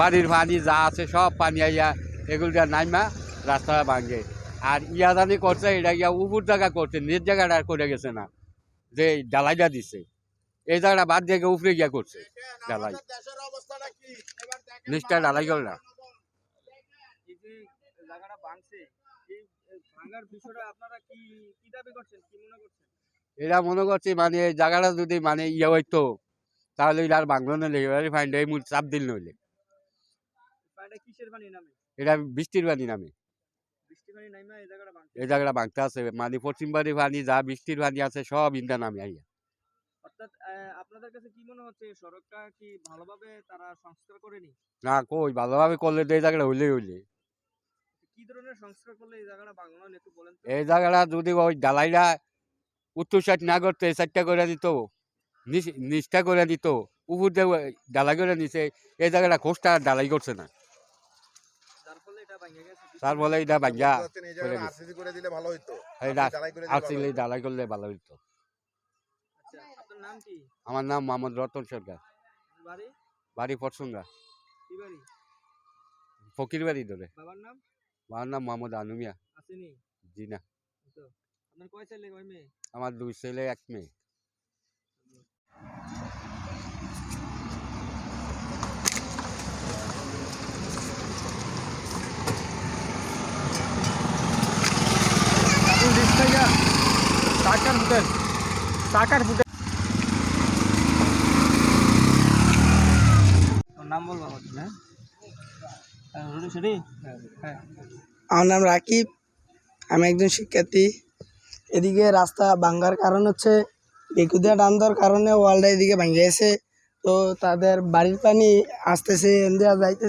বাড়ির পানি যা আছে, সব পানি আইয়া এগুলো নাইমা রাস্তা ভাঙে। আর ইয়া জানি করছে, এটা ইয়া উপর জায়গা করছে, নিজ জায়গাটা করে গেছে না। যে ডালাইটা দিছে। এই জায়গাটা বাদ দিয়ে উপরে গিয়া করছে। ডালাই নিচটা ডালাই গেল না। এরা মনে করছে মানে এই জায়গাটা যদি মানে ইয়ে হইতো, তাহলে আর বাংলো নইলে ফাইন্ড এই চাপ দিল নইলে পানিটা কিসের পানি নামে এটা বৃষ্টির পানি নামে। এই জায়গাটা ভাঙতে? আছে মানে পশ্চিম বাড়ির পানি যা বৃষ্টির পানি আছে সব ইন্দা নামে আইয়া। অর্থাৎ আপনাদের কাছে কি মনে হচ্ছে সড়কটা কি ভালোভাবে তারা সংস্কার করেনি? না কই ভালোভাবে করলে তো এই জায়গাটা হইলে হইলে। কি ধরনের সংস্কার করলে এই জায়গাটা বাংলা একটু বলেন এই জায়গাটা যদি ওই ডালাইটা উত্তর সাইড না করতে এই সাইডটা করে দিত নিচটা করে দিত উপর ডালাই করে নিছে এই জায়গাটা খোঁজটা ডালাই করছে না। যার ফলে এটা ভাঙ্গা। করে আসলে ডালাই করলে ভালো হইতো। আচ্ছা আপনার নাম কি? আমার নাম মোহাম্মদ রতন সরকার। বাড়ি? বাড়ি পটসুঙ্গা। ফকির বাড়ি ধরে। বাবার নাম? আমার নাম মোহাম্মদ আনুমিয়া। জি না তো। আপনার কয় ছেলে কয় মেয়ে? আমার দুই ছেলে এক মেয়ে। টাকার হোটেল টাকার হোটেল নাম বলব সেটি? আমার নাম রাকিব আমি একজন শিক্ষার্থী। এদিকে রাস্তা ভাঙ্গার কারণ হচ্ছে বেকুদিয়া টান দেওয়ার কারণে ওয়ালটা এদিকে ভেঙে গেছে। তো তাদের বাড়ির পানি আসতেছে এন্দিয়া যাইতে